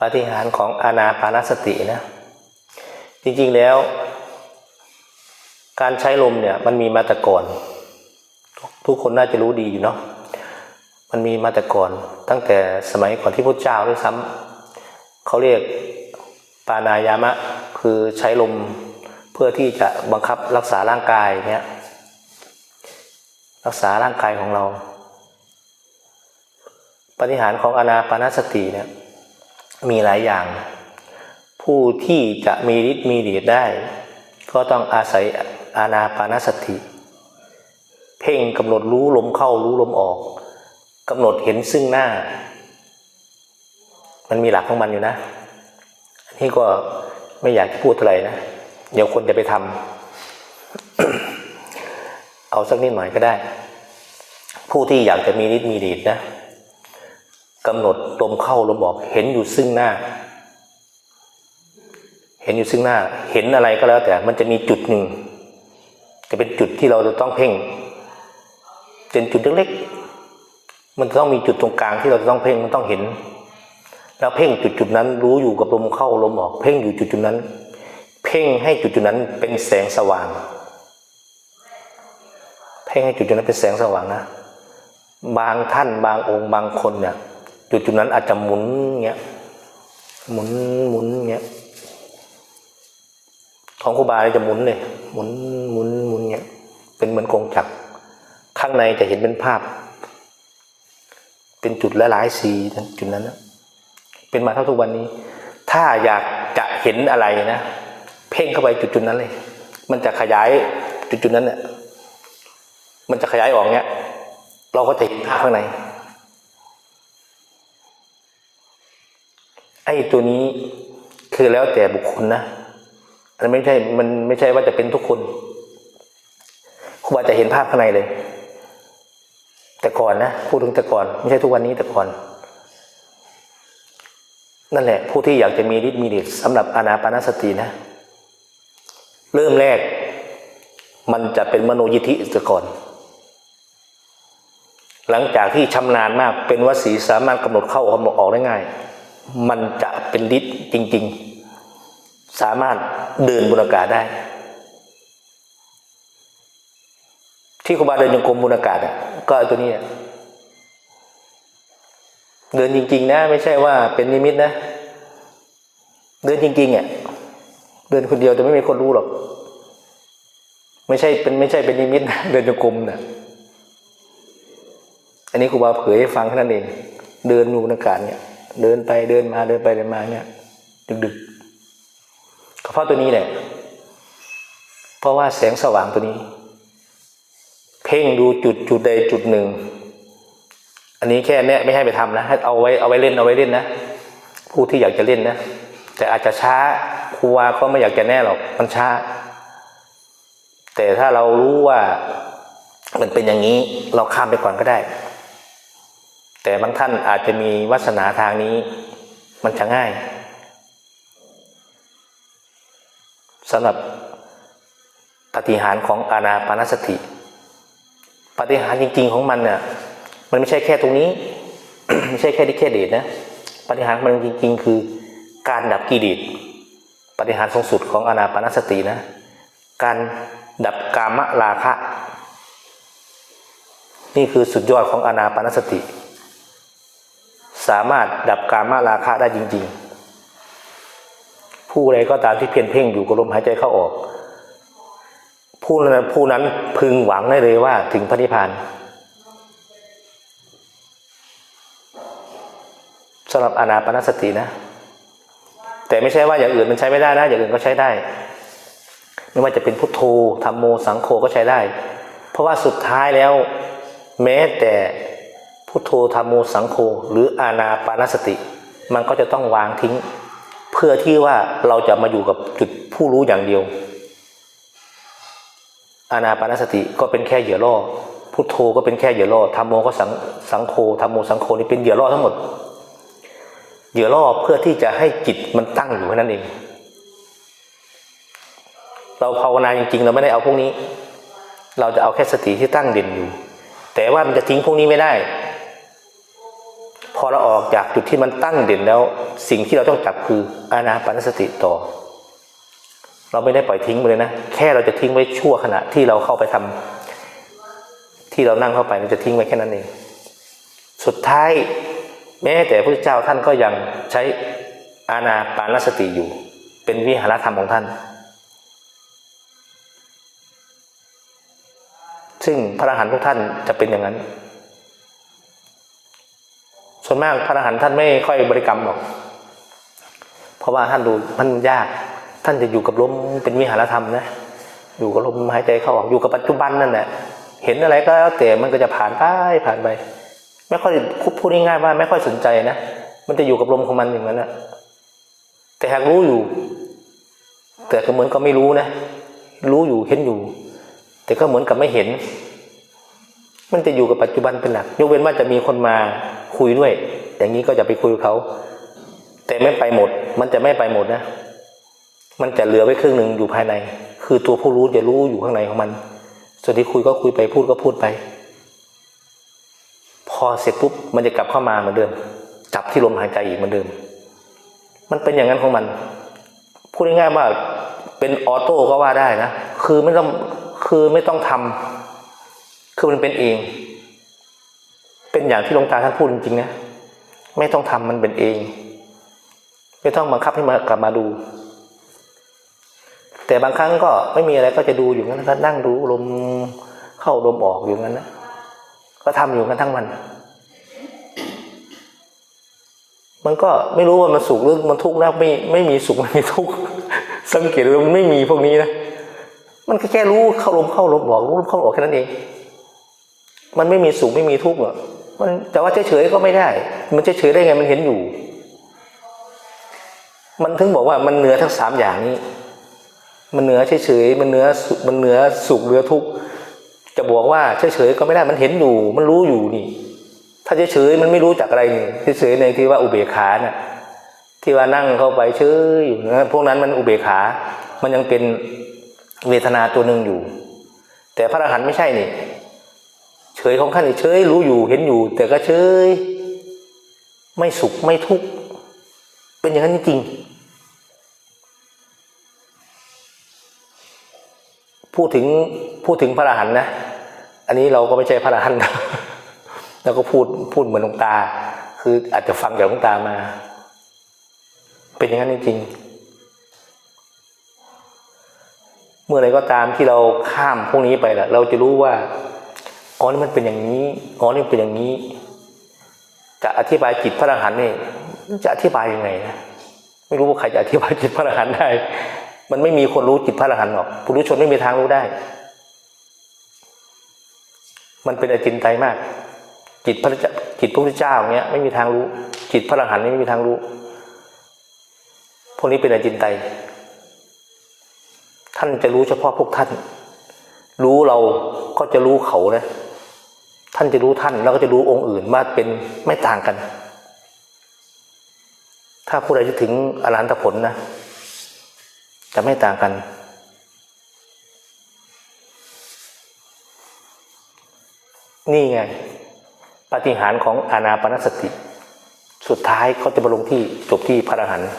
ปฏิหารของอานาปานสตินะจริงๆแล้ว การใช้ลมเนี่ยมันมีมาแต่ก่อน ทุกคนน่าจะรู้ดีอยู่เนาะมันมีมาแต่ก่อนตั้งแต่สมัยก่อนที่พระเจ้าด้วยซ้ำเขาเรียกปานายามะคือใช้ลมเพื่อที่จะบังคับรักษาร่างกายเนี่ยรักษาร่างกายของเรา ปฏิหารของอนาปานสติเนี่ย มีหลายอย่าง ผู้ที่จะมีฤทธิ์มีเดชได้ ก็ต้องอาศัยอานาปานสติ เพ่งกำหนดรู้ลมเข้ารู้ลมออกกำหนดเห็นซึ่งหน้า มันมีหลักของมันอยู่นะอันนี้ก็ไม่อยากจะพูดอะไรนะ เดี๋ยวคนจะไปทำเอาสักนิดหน่อยก็ได้ ผู้ที่อยากจะมีฤทธิ์มีเดชนะ กำหนดลมเข้าลมออก เห็นอยู่ซึ่งหน้า เห็นอยู่ซึ่งหน้า เห็นอะไรก็แล้วแต่มันจะมีจุดหนึ่งจะเป็นจุดที่เราจะต้องเพ่งเป็นจุดเล็กๆมันต้องมีจุดตรงกลางที่เราจะต้องเพ่งมันต้องเห็น แล้วเพ่งจุดจุดๆนั้น รู้อยู่กับลมเข้าลมออก เพ่งอยู่จุดจุดๆนั้น เพ่งให้จุดจุดๆนั้นเป็นแสงสว่าง เพ่งให้จุดจุดๆนั้นเป็นแสงสว่างนะบางท่านบางองค์บางคนเนี่ย จุดจุดนั้นอาจจะหมุนเงี้ยหมุนหมุนเงี้ยของครูบาจะหมุนเลยหมุนหมุนหมุนเงี้ยเป็นเหมือนกงจักรข้างในจะเห็นเป็นภาพ เป็นจุดหลายๆสีจุดนั้นนะเป็นมาเท่าทุกวันนี้ ถ้าอยากจะเห็นอะไรนะเพ่งเข้าไปจุดจุดนั้นเลย มันจะขยายจุดจุดนั้นเนี่ยมันจะขยายออกเนี้ยเราก็จะเห็นภาพข้างใน ไอ้ตัวนี้คือแล้วแต่บุคคลนะมันไม่ใช่มันไม่ใช่ว่าจะเป็นทุกคนครูบาจะเห็นภาพข้างในเลย แต่ก่อนนะพูดถึงแต่ก่อน ไม่ใช่ทุกวันนี้แต่ก่อน นั่นแหละ ผู้ที่อยากจะมีฤทธิ์มีเดชสำหรับอานาปานสตินะ เริ่มแรก มันจะเป็นมโนยิธิแต่ก่อน หลังจากที่ชำนาญมากเป็นวสีสามารถกำหนดเข้าออกออกได้ง่าย มันจะเป็นฤทธิ์จริง ๆ สามารถเดินบนอากาศได้ ที่ครูบาเดินยงกรมบนอากาศอะก็ไอ้ตัวนี้เดินจริง ๆ นะ ไม่ใช่ว่าเป็นนิมิตนะ เดินจริงๆอะเดินคนเดียวแต่ไม่มีคนรู้หรอก ไม่ใช่เป็นไม่ใช่เป็นนิมิตนะเดินจงกรมนะ่ะอันนี้ครูบาเผยให้ฟังแค่นั้นเอง เดินอยู่บนอากาศเนี่ย เดินไปเดินมาเดินไปเดินมาเนี่ย ดึกๆก็เพราะตัวนี้แหละ เพราะว่าแสงสว่างตัวนี้ เพ่งดูจุดจุดใดจุดหนึ่ง อันนี้แค่เนี้ยไม่ให้ไปทำนะให้เอาไว้เอาไว้เล่นเอาไว้เล่นนะผู้ที่อยากจะเล่นนะแต่อาจจะช้าครูวาก็ไม่อยากจะแน่หรอกมันช้า แต่ถ้าเรารู้ว่ามันเป็นอย่างนี้เราข้ามไปก่อนก็ได้ แต่บางท่านอาจจะมีวาสนาทางนี้ มันจะง่ายสำหรับปฏิหารของอานาปานสติ ปฏิหารจริง ๆของมันเนี่ยมันไม่ใช่แค่ตรงนี้ ไม่ใช่แค่ที่แค่เดชนะปฏิหารมันจริง ๆ คือการดับกิเลสปฏิหารสูงสุดของอานาปานสตินะ การดับกามราคะ นี่คือสุดยอดของอานาปานสติ สามารถดับการมาราคะได้จริง ๆ ผู้ใดก็ตามที่เพียรเพ่งอยู่กับลมหายใจเข้าออก ผู้นั้นผู้นั้นพึงหวังได้เลยว่าถึงพระนิพพานสำหรับอนาปนสตินะ แต่ไม่ใช่ว่าอย่างอื่นมันใช้ไม่ได้นะอย่างอื่นก็ใช้ได้ ไม่ว่าจะเป็นพุทโธธรรมโมสังโฆก็ใช้ได้ เพราะว่าสุดท้ายแล้ว แม้แต่ พุทโธธรรมโมสังโฆหรืออานาปานสติ มันก็จะต้องวางทิ้ง เพื่อที่ว่าเราจะมาอยู่กับจุดผู้รู้อย่างเดียว อานาปานสติก็เป็นแค่เหยื่อล่อพุทโธก็เป็นแค่เหยื่อล่อธรรมโมก็สังสังโฆธรรมโมสังโฆนี่เป็นเหยื่อล่อทั้งหมดเหยื่อล่อเพื่อที่จะให้จิตมันตั้งอยู่แค่นั้นเอง เราภาวนาจริงๆ เราไม่ได้เอาพวกนี้ เราจะเอาแค่สติที่ตั้งเด่นอยู่ แต่ว่ามันจะทิ้งพวกนี้ไม่ได้ พอเราออกจากจุดที่มันตั้งเด่นแล้ว สิ่งที่เราต้องจับคืออานาปานสติต่อ เราไม่ได้ปล่อยทิ้งไปเลยนะ แค่เราจะทิ้งไว้ชั่วขณะที่เราเข้าไปทำที่เรานั่งเข้าไปเราจะทิ้งไว้แค่นั้นเอง สุดท้ายแม้แต่พระเจ้าท่านก็ยังใช้อาณาปานสติอยู่ เป็นวิหารธรรมของท่าน ซึ่งพระอรหันต์ทุกท่านจะเป็นอย่างนั้น ส่วนมากพระอรหันต์ท่านไม่ค่อยบริกรรมหรอก เพราะว่าท่านดูมันยาก ท่านจะอยู่กับลมเป็นวิหารธรรมนะ อยู่กับลมหายใจเข้าออก อยู่กับปัจจุบันนั่นแหละ เห็นอะไรก็แล้วแต่มันก็จะผ่านไปผ่านไป ไม่ค่อยพูดง่ายๆว่า ไม่ค่อยสนใจนะ มันจะอยู่กับลมของมันอย่างนั้นนะแต่หากรู้อยู่ แต่ก็เหมือนก็ไม่รู้นะ รู้อยู่เห็นอยู่ แต่ก็เหมือนกับไม่เห็น มันจะอยู่กับปัจจุบันเป็นหลัก ยกเว้นว่าจะมีคนมาคุยด้วย อย่างนี้ก็จะไปคุยเขา แต่ไม่ไปหมด มันจะไม่ไปหมดนะ มันจะเหลือไว้ครึ่งหนึ่งอยู่ภายใน คือตัวผู้รู้จะรู้อยู่ข้างในของมัน ส่วนที่คุยก็คุยไปพูดก็พูดไป พอเสร็จปุ๊บมันจะกลับเข้ามาเหมือนเดิม จับที่ลมหายใจอีกเหมือนเดิม มันเป็นอย่างนั้นของมัน พูดง่ายๆว่าเป็นออโต้ก็ว่าได้นะ คือไม่ต้อง คือไม่ต้องทำ คือมันเป็นเอง เป็นอย่างที่หลวงตาท่านพูดจริงๆนะไม่ต้องทำมันเป็นเอง ไม่ต้องบังคับให้มากลับมาดู แต่บางครั้งก็ไม่มีอะไรก็จะดูอยู่งั้นก็นั่งดูลมเข้าลมออกอยู่งั้นนะก็ทำอยู่กันทั้งวัน มันก็ไม่รู้ว่ามันสุขหรือมันทุกข์นะไม่ไม่มีสุขไม่มีทุกข์สังเกตดูมันไม่มีพวกนี้นะมันก็แค่รู้เข้าลมเข้าลมออกรู้ลมเข้าออกแค่นั้นเอง มันไม่มีสุขไม่มีทุกข์หรอกมันแต่ว่าเฉยๆก็ไม่ได้ มันเฉยๆได้ไงมันเห็นอยู่ มันถึงบอกว่ามันเหนือทั้งสามอย่างนี้ มันเหนือเฉยๆมันเหนือมันเหนือสุขเหนือทุกข์จะบอกว่าเฉยๆก็ไม่ได้มันเห็นอยู่ มันรู้อยู่นี่ ถ้าเฉยๆมันไม่รู้จักอะไรนี่เฉยๆในที่ว่าอุเบกขาน่ะที่ว่านั่งเข้าไปเฉยอยู่นะพวกนั้นมันอุเบกขา มันยังเป็นเวทนาตัวหนึ่งอยู่ แต่พระอรหันต์ไม่ใช่นี่ ยของท่านเฉยรู้อยู่เห็นอยู่ แต่ก็เฉยไม่สุขไม่ทุกข์เป็นอย่างนั้นจริงพูดถึงพูดถึงพระอรหันต์นะ อันนี้เราก็ไม่ใช่พระอรหันต์นะแล้วก็พูดพูดเหมือนหลวงตา คืออาจจะฟังจากหลวงตามา เป็นอย่างนั้นจริงเมื่อไรก็ตามที่เราข้ามพวกนี้ไปละเราจะรู้ว่า อ๋อนี่มันเป็นอย่างนี้ อ๋อนี่เป็นอย่างนี้ จะอธิบายจิตพระอรหันต์นี่จะอธิบายยังไงนะไม่รู้ว่าใครจะอธิบายจิตพระอรหันต์ได้ มันไม่มีคนรู้จิตพระอรหันต์หรอกผู้รู้ชนไม่มีทางรู้ได้ มันเป็นอจินไตยมาก จิตพระจิตพระพุทธเจ้าเนี้ยไม่มีทางรู้ จิตพระอรหันต์นี่ไม่มีทางรู้ พวกนี้เป็นอจินไตยท่านจะรู้เฉพาะพวกท่าน รู้เราก็จะรู้เขานะ ท่านจะรู้ท่านแล้วก็จะรู้องค์อื่นว่าเป็นไม่ต่างกัน ถ้าผู้ใดจะถึงอรหันตผลนะจะไม่ต่างกัน นี่ไงปฏิหารของอานาปนสติ สุดท้ายเขาจะมาลงที่จบที่พระอรหันต์